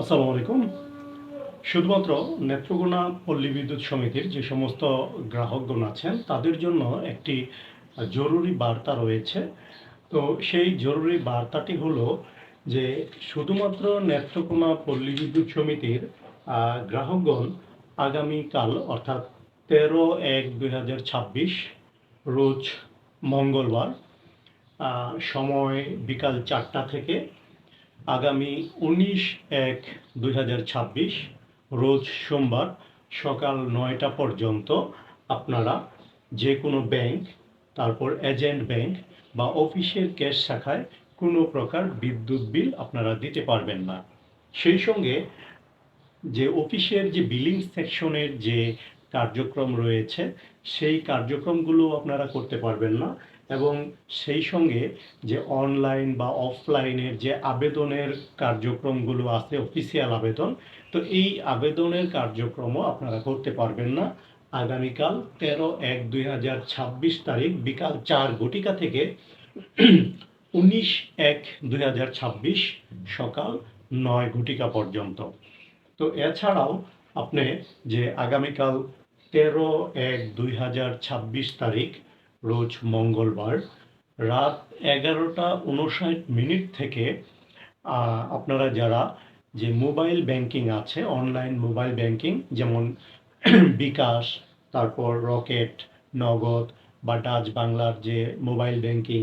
আসসালামু আলাইকুম। শুধুমাত্র নেত্রকোনা পল্লী বিদ্যুৎ সমিতির যে সমস্ত গ্রাহকগণ আছেন, তাদের জন্য একটি জরুরি বার্তা রয়েছে। তো সেই জরুরি বার্তাটি হলো যে, শুধুমাত্র নেত্রকোনা পল্লী বিদ্যুৎ সমিতির গ্রাহকগণ আগামীকাল অর্থাৎ তেরো এক দুই হাজার ছাব্বিশ, রোজ মঙ্গলবার সময় বিকাল চারটা থেকে আগামী উনিশ এক দুই রোজ সোমবার সকাল নয়টা পর্যন্ত আপনারা যে কোনো ব্যাংক, তারপর এজেন্ট ব্যাংক বা অফিসের ক্যাশ শাখায় কোনো প্রকার বিদ্যুৎ বিল আপনারা দিতে পারবেন না। সেই সঙ্গে যে অফিসের যে বিলিং সেকশনের যে কার্যক্রম রয়েছে, সেই কার্যক্রমগুলো আপনারা করতে পারবেন না। এবং সেই সঙ্গে যে অনলাইন বা অফলাইনের যে আবেদনের কার্যক্রমগুলো আছে অফিসিয়াল আবেদন, তো এই আবেদনের কার্যক্রমও আপনারা করতে পারবেন না। আগামীকাল তেরো এক দুই হাজার ছাব্বিশ তারিখ বিকাল চার ঘটিকা থেকে উনিশ এক দুই হাজার ছাব্বিশ সকাল নয় ঘটিকা পর্যন্ত। তো এছাড়াও আপনি যে আগামীকাল তেরো এক দুই হাজার ছাব্বিশ তারিখ, রোজ মঙ্গলবার, রাত এগারোটা উনষাট মিনিট থেকে আপনারা যারা যে মোবাইল ব্যাংকিং আছে, অনলাইন মোবাইল ব্যাংকিং, যেমন বিকাশ, তারপর রকেট, নগদ বা ডাচ বাংলার যে মোবাইল ব্যাংকিং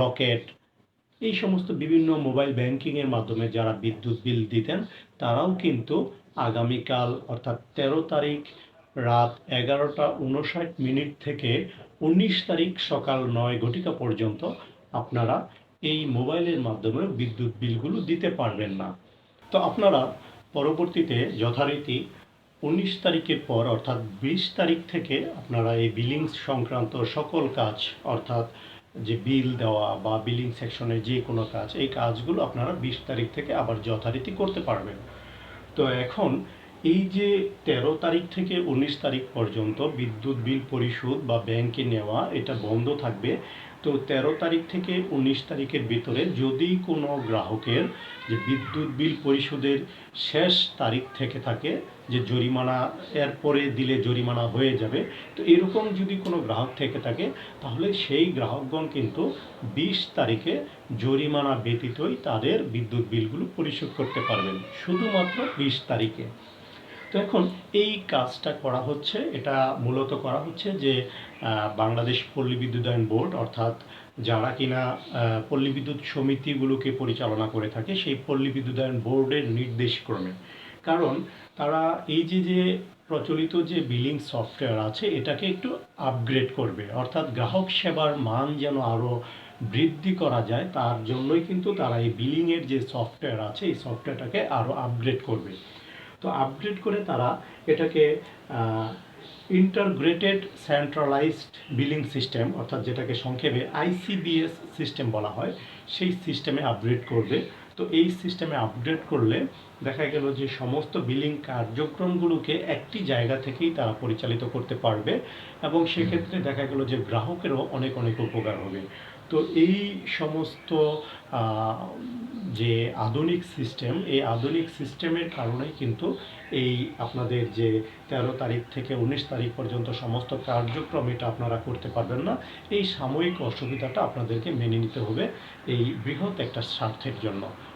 রকেট এই সমস্ত বিভিন্ন মোবাইল ব্যাংকিংয়ের মাধ্যমে যারা বিদ্যুৎ বিল দিতেন, তারাও কিন্তু আগামীকাল অর্থাৎ তেরো তারিখ রাত এগারোটা উনষাট মিনিট থেকে উনিশ তারিখ সকাল নয় ঘটিকা পর্যন্ত আপনারা এই মোবাইলের মাধ্যমে বিদ্যুৎ বিলগুলো দিতে পারবেন না। তো আপনারা পরবর্তীতে যথারীতি উনিশ তারিখের পর অর্থাৎ বিশ তারিখ থেকে আপনারা এই বিলিংস সংক্রান্ত সকল কাজ অর্থাৎ যে বিল দেওয়া বা বিলিং সেকশনের যে কোনো কাজ, এই কাজগুলো আপনারা বিশ তারিখ থেকে আবার যথারীতি করতে পারবেন। তো এখন এই যে তেরো তারিখ থেকে উনিশ তারিখ পর্যন্ত বিদ্যুৎ, বিল পরিশোধ বা ব্যাংকে নেওয়া, এটা বন্ধ থাকবে। তো তেরো তারিখ থেকে উনিশ তারিখের ভিতরে যদি কোনো গ্রাহকের যে বিদ্যুৎ বিল পরিশোধের শেষ তারিখ থেকে থাকে, যে জরিমানা এর পরে দিলে জরিমানা হয়ে যাবে, তো এরকম যদি কোনো গ্রাহক থেকে থাকে, তাহলে সেই গ্রাহকগণ কিন্তু বিশ তারিখে জরিমানা ব্যতীতই তাদের বিদ্যুৎ বিলগুলো পরিশোধ করতে পারবেন। শুধুমাত্র বিশ তারিখে। তো এখন এই কাজটা করা হচ্ছে, এটা মূলত করা হচ্ছে যে বাংলাদেশ পল্লী বিদ্যুতায়ন বোর্ড অর্থাৎ যারা কিনা পল্লী বিদ্যুৎ সমিতিগুলোকে পরিচালনা করে থাকে সেই পল্লী বিদ্যুতায়ন বোর্ডের নির্দেশক্রমে। কারণ তারা এই যে যে প্রচলিত যে বিলিং সফটওয়্যার আছে, এটাকে একটু আপগ্রেড করবে। অর্থাৎ গ্রাহক সেবার মান যেন আরও বৃদ্ধি করা যায়, তার জন্যই কিন্তু তারা এই বিলিংয়ের যে সফটওয়্যার আছে, এই সফটওয়্যারটাকে আরও আপগ্রেড করবে। তো আপডেট করে তারা এটাকে ইন্টারগ্রেটেড সেন্ট্রালাইজড বিলিং সিস্টেম অর্থাৎ যেটাকে সংক্ষেপে আইসিবিএস সিস্টেম বলা হয়, সেই সিস্টেমে আপগ্রেড করবে। তো এই সিস্টেমে আপগ্রেড করলে দেখা গেল যে সমস্ত বিলিং কার্যক্রমগুলোকে একটি জায়গা থেকেই তারা পরিচালিত করতে পারবে এবং সেক্ষেত্রে দেখা গেল যে গ্রাহকেরও অনেক অনেক উপকার হবে। তো এই সমস্ত যে আধুনিক সিস্টেম এই আধুনিক সিস্টেমের কারণেই কিন্তু এই আপনাদের যে তেরো তারিখ থেকে উনিশ তারিখ পর্যন্ত সমস্ত কার্যক্রম এটা আপনারা করতে পারবেন না। এই সাময়িক অসুবিধাটা আপনাদেরকে মেনে নিতে হবে এই বৃহৎ একটা স্বার্থের জন্য।